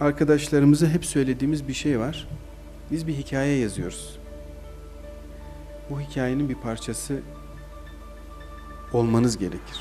arkadaşlarımıza hep söylediğimiz bir şey var. Biz bir hikaye yazıyoruz. Bu hikayenin bir parçası olmanız gerekir.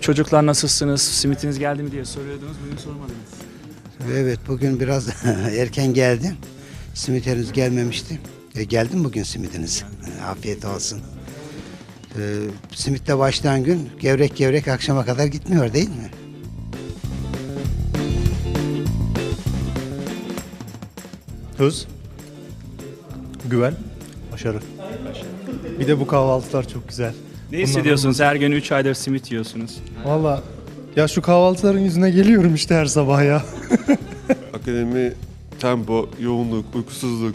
Hep çocuklar nasılsınız, simitiniz geldi mi diye soruyordunuz. Bugün sormadınız. Evet bugün biraz erken geldim. Simit henüz gelmemişti. E, geldi mi bugün simidiniz? E, Afiyet olsun. E, simitle başlayan gün gevrek gevrek akşama kadar gitmiyor değil mi? Hız, güven, başarı. Bir de bu kahvaltılar çok güzel. Ne hissediyorsunuz? Her gün 3 aydır simit yiyorsunuz. Valla ya şu kahvaltıların yüzüne geliyorum işte her sabah ya. Akademi, tempo, yoğunluk, uykusuzluk.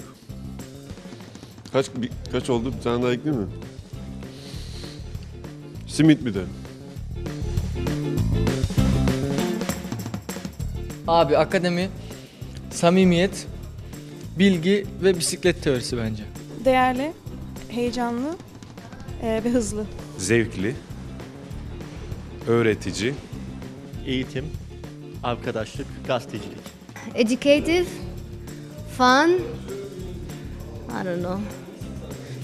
Kaç bir, kaç oldu? Bir tane daha ekleyeyim mi? Simit bir de. Abi akademi, samimiyet, bilgi ve bisiklet teorisi bence. değerli, heyecanlı e, ve hızlı zevkli, öğretici. Eğitim, arkadaşlık, gazetecilik. Educative, fun, I don't know.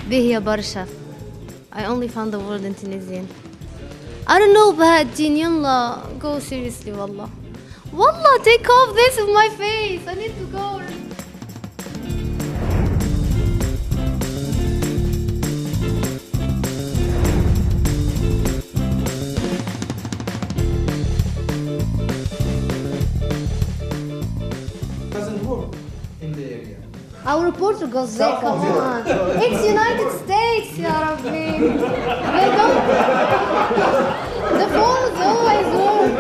Bihya Barışa. I only found the word in Tunisian. I don't know Bahattin, yalla. Go seriously, wallah. Wallah, take off this of my face. I need to go. Avru Portugal Zeka aman. It's United States ya Rabbi. They. The phone is always on.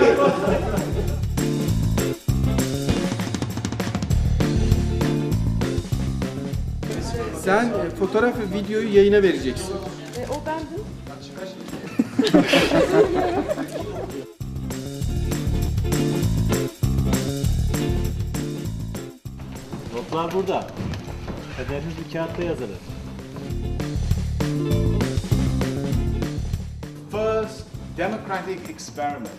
Sen e, fotoğraf ve videoyu yayına vereceksin. E, o bendim. Notlar burada. Kaderiniz bir kağıtta yazılır. first democratic experiment.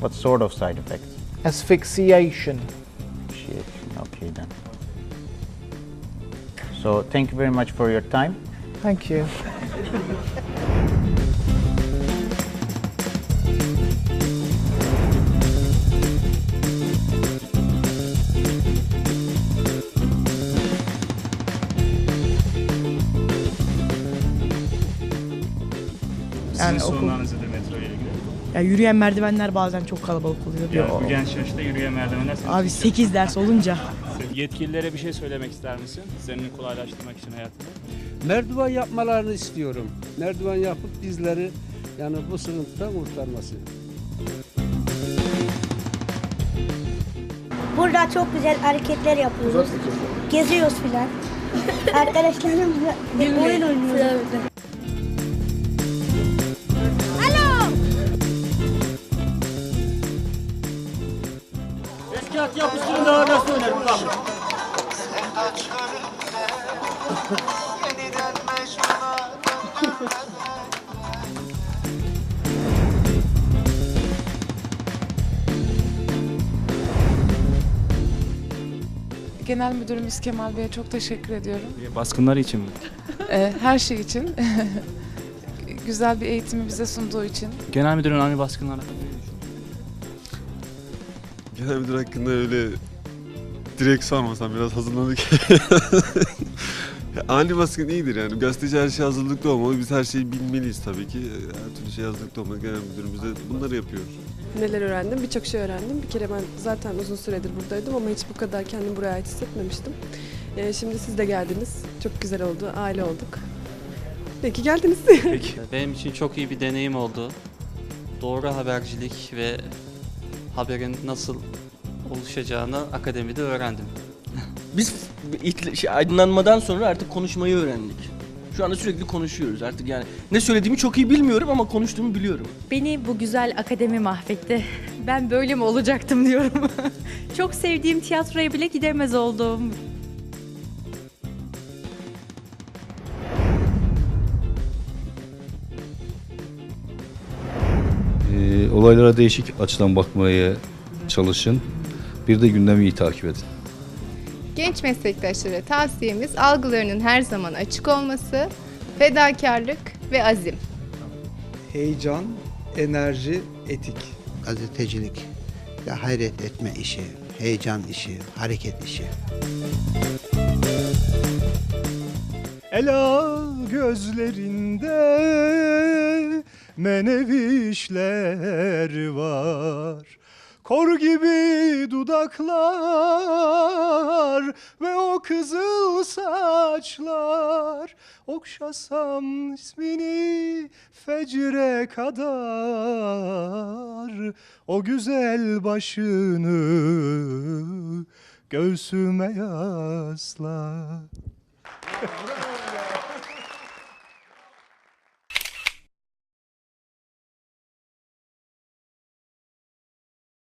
What sort of side effects? Asphyxiation. Shit. Okay then. So thank you very much for your time. Thank you. Sizin Yani okul- sorunlarınız nedir metroyla ilgili? Ya yürüyen merdivenler bazen çok kalabalık oluyor. Yani Ya, bu genç yaşta yürüyen merdivenler Abi 8 ders olunca Yetkililere bir şey söylemek ister misin? Senin kolaylaştırmak için hayatını. Merdiven yapmalarını istiyorum. Merdiven yapıp bizleri yani bu sıkıntıdan kurtarması. Burada çok güzel hareketler yapıyoruz. Geziyoruz filan. Arkadaşlarımla oyun oynuyoruz. Kağıt yapıştırın daha nasıl oynar bakalım. Genel Müdürümüz Kemal Bey'e çok teşekkür ediyorum. Baskınlar için mi? her şey için. Güzel bir eğitimi bize sunduğu için. Genel müdürün ami baskınlar hakkında ne düşünüyorsun? Genel müdür hakkında öyle direkt sormasam biraz hazırlandık. Ani baskın iyidir yani. Gazeteci her şey hazırlıklı olmalı. Biz her şeyi bilmeliyiz tabii ki. Her türlü şey hazırlıklı olmalı. Genel müdürümüz de bunları yapıyor. Neler öğrendim? Birçok şey öğrendim. Bir kere ben zaten uzun süredir buradaydım ama hiç bu kadar kendimi buraya ait hissetmemiştim. Ee, şimdi siz de geldiniz. Çok güzel oldu. Aile olduk. Peki geldiniz. Benim için çok iyi bir deneyim oldu. Doğru habercilik ve haberin nasıl oluşacağını akademide öğrendim. Biz şey, aydınlanmadan sonra artık konuşmayı öğrendik. Şu anda sürekli konuşuyoruz artık yani. Ne söylediğimi çok iyi bilmiyorum ama konuştuğumu biliyorum. Beni bu güzel akademi mahvetti. Ben böyle mi olacaktım diyorum. Çok sevdiğim tiyatroya bile gidemez oldum. Olaylara değişik açıdan bakmaya çalışın. Bir de gündemi iyi takip edin. Genç meslektaşlara tavsiyemiz algılarının her zaman açık olması, fedakarlık ve azim. Heyecan, enerji, etik. Gazetecilik, ya hayret etme işi, heyecan işi, hareket işi. Ela gözlerinde menevişler var. Kor gibi dudaklar ve o kızıl saçlar. Okşasam ismini fecre kadar. O güzel başını göğsüme yasla